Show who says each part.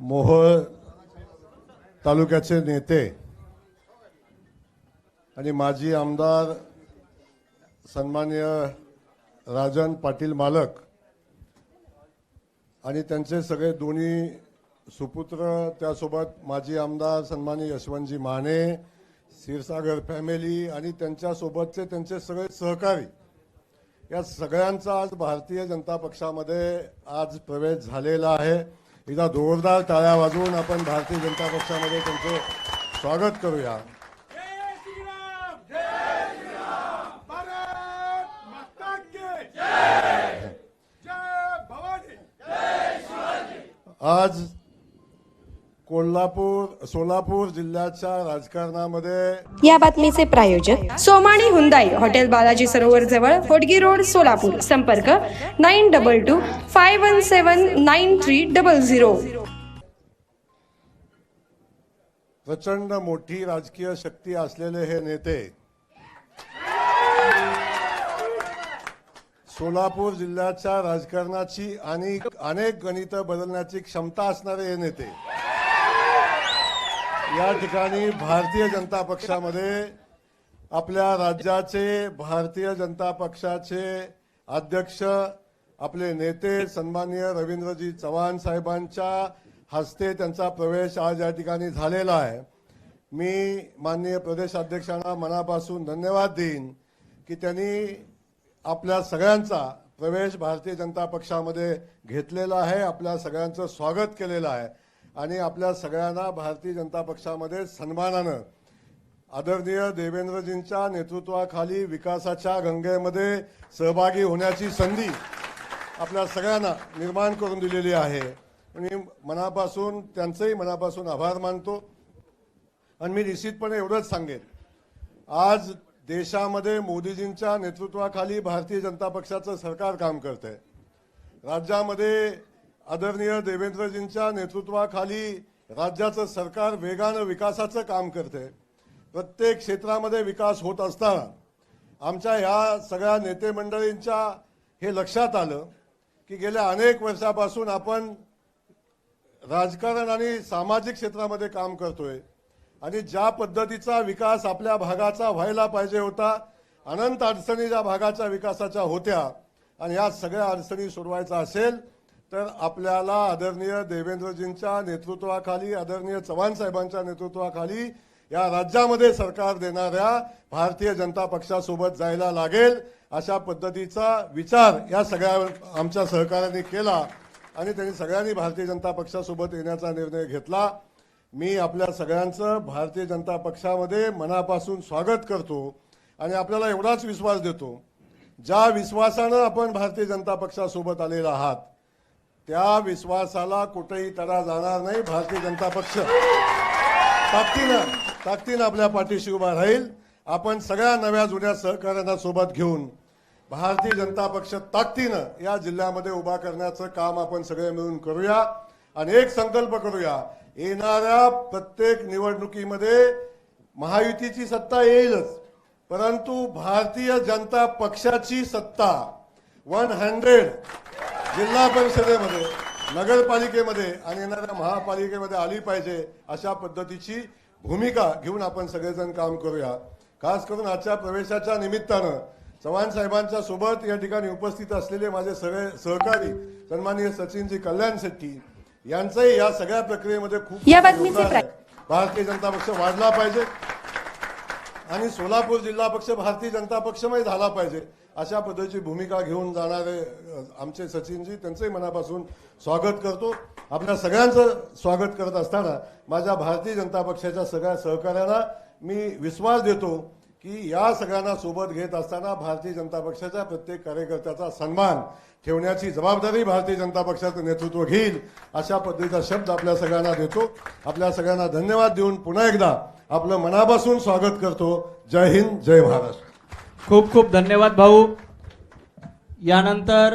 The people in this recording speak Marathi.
Speaker 1: मोहोळ तालुक्याचे नेते आणि माजी आमदार सन्मान्य राजन पाटील मालक आणि त्यांचे सगळे दोन्ही सुपुत्र त्यासोबत माजी आमदार सन्मान्य यशवंतजी माने क्षीरसागर फॅमिली आणि त्यांच्यासोबतचे त्यांचे सगळे सहकारी. या सगळ्यांचा आज भारतीय जनता पक्षामध्ये आज प्रवेश झालेला आहे. एकदा जोरदार टाळ्या वाजवून आपण भारतीय जनता पक्षामध्ये त्यांचं स्वागत करूया.
Speaker 2: जय
Speaker 1: कोल्हापूर सोलापूर जिल्ह्याच्या राजकारणामध्ये
Speaker 3: या बातमीचे प्रायोजक सोमाणी हुंदाई हॉटेल बालाजी सरोवर जवळ होडगी रोड सोलापूर. संपर्क nine double two five one seven nine three double zero.
Speaker 1: प्रचंड मोठी राजकीय शक्ती असलेले हे नेते सोलापूर जिल्ह्याच्या राजकारणाची आणि अनेक गणित बदलण्याची क्षमता असणारे हे नेते. या ठिकाणी भारतीय जनता पक्षामध्ये आपल्या राज्याचे भारतीय जनता पक्षाचे अध्यक्ष आपले नेते सन्माननीय रवींद्रजी चव्हाण साहेबांच्या हस्ते त्यांचा प्रवेश आज या ठिकाणी झालेला आहे. मी माननीय प्रदेशाध्यक्षांना मनापासून धन्यवाद देईन की त्यांनी आपल्या सगळ्यांचा प्रवेश भारतीय जनता पक्षामध्ये घेतलेला आहे आपल्या सगळ्यांचं स्वागत केलेलं आहे. आणि आपल्या सगळ्यांना भारतीय जनता पक्षामध्ये सन्मानानं आदरणीय देवेंद्रजींच्या नेतृत्वाखाली विकासाच्या गंगेमध्ये सहभागी होण्याची संधी आपल्या सगळ्यांना निर्माण करून दिलेली आहे. आणि मनापासून त्यांचंही मनापासून आभार मानतो. आणि मी निश्चितपणे एवढंच सांगेन आज देशामध्ये मोदीजींच्या नेतृत्वाखाली भारतीय जनता पक्षाचं सरकार काम करत आहे राज्यामध्ये आदरणीय देवेंद्रजींच्या नेतृत्वाखाली राज्याचं सरकार वेगानं विकासाचं काम करते. प्रत्येक क्षेत्रामध्ये विकास होत असताना आमच्या ह्या सगळ्या नेते मंडळींच्या हे लक्षात आलं की गेल्या अनेक वर्षापासून आपण राजकारण आणि सामाजिक क्षेत्रामध्ये काम करतोय. आणि ज्या पद्धतीचा विकास आपल्या भागाचा व्हायला पाहिजे होता अनंत अडचणी ज्या भागाच्या विकासाच्या होत्या आणि या सगळ्या अडचणी सोडवायचा असेल तर आपल्याला आदरणीय देवेंद्रजींच्या नेतृत्वाखाली आदरणीय चव्हाण साहेबांच्या नेतृत्वाखाली या राज्यामध्ये सरकार देणाऱ्या भारतीय जनता पक्षासोबत जायला लागेल अशा पद्धतीचा विचार या सगळ्या आमच्या सहकाऱ्यांनी केला आणि त्यांनी सगळ्यांनी भारतीय जनता पक्षासोबत येण्याचा निर्णय घेतला. मी आपल्या सगळ्यांचं भारतीय जनता पक्षामध्ये मनापासून स्वागत करतो आणि आपल्याला एवढाच विश्वास देतो. ज्या विश्वासानं आपण भारतीय जनता पक्षासोबत आलेला आहात त्या विश्वासाला कुठेही तडा जाणार नाही भारतीय जनता पक्ष. ताकदीनं ताकदीनं आपल्या पाठीशी उभा राहील. आपण सगळ्या नव्या जुन्या सहकार्यांना सोबत घेऊन भारतीय जनता पक्ष ताकदीनं या जिल्ह्यामध्ये उभा करण्याचं काम आपण सगळे मिळून करूया. आणि एक संकल्प करूया. येणाऱ्या प्रत्येक निवडणुकीमध्ये महायुतीची सत्ता येईलच. परंतु भारतीय जनता पक्षाची सत्ता वन हंड्रेड जिल्हा परिषदेमध्ये नगरपालिकेमध्ये आणि येणाऱ्या महापालिकेमध्ये आली पाहिजे अशा पद्धतीची भूमिका घेऊन आपण सगळेजण काम करूया. खास करून आजच्या प्रवेशाच्या निमित्तानं चव्हाण साहेबांच्या सोबत या ठिकाणी उपस्थित असलेले माझे सगळे सहकारी सन्माननीय सचिनजी कल्याण शेट्टी यांचंही या सगळ्या प्रक्रियेमध्ये खूप भारतीय जनता पक्ष वाढला पाहिजे. आणि सोलापूर जिल्हा पक्ष भारतीय जनता पक्षमय झाला पाहिजे. अशा पद्धतीची भूमिका घेऊन जाणारे आमचे सचिनजी त्यांचंही मनापासून स्वागत करतो. आपल्या सगळ्यांचं स्वागत करत असताना माझ्या भारतीय जनता पक्षाच्या सगळ्या सहकाऱ्यांना मी विश्वास देतो की या सगळ्यांना सोबत घेत असताना भारतीय जनता पक्षाच्या प्रत्येक कार्यकर्त्याचा सन्मान ठेवण्याची जबाबदारी भारतीय जनता पक्षाचं नेतृत्व घेईल अशा पद्धतीचा शब्द आपल्या सगळ्यांना देतो. आपल्या सगळ्यांना धन्यवाद देऊन पुन्हा एकदा आपलं मनापासून स्वागत करतो. जय हिंद जय महाराष्ट्र.
Speaker 4: खूप खूप धन्यवाद भाऊ. यानंतर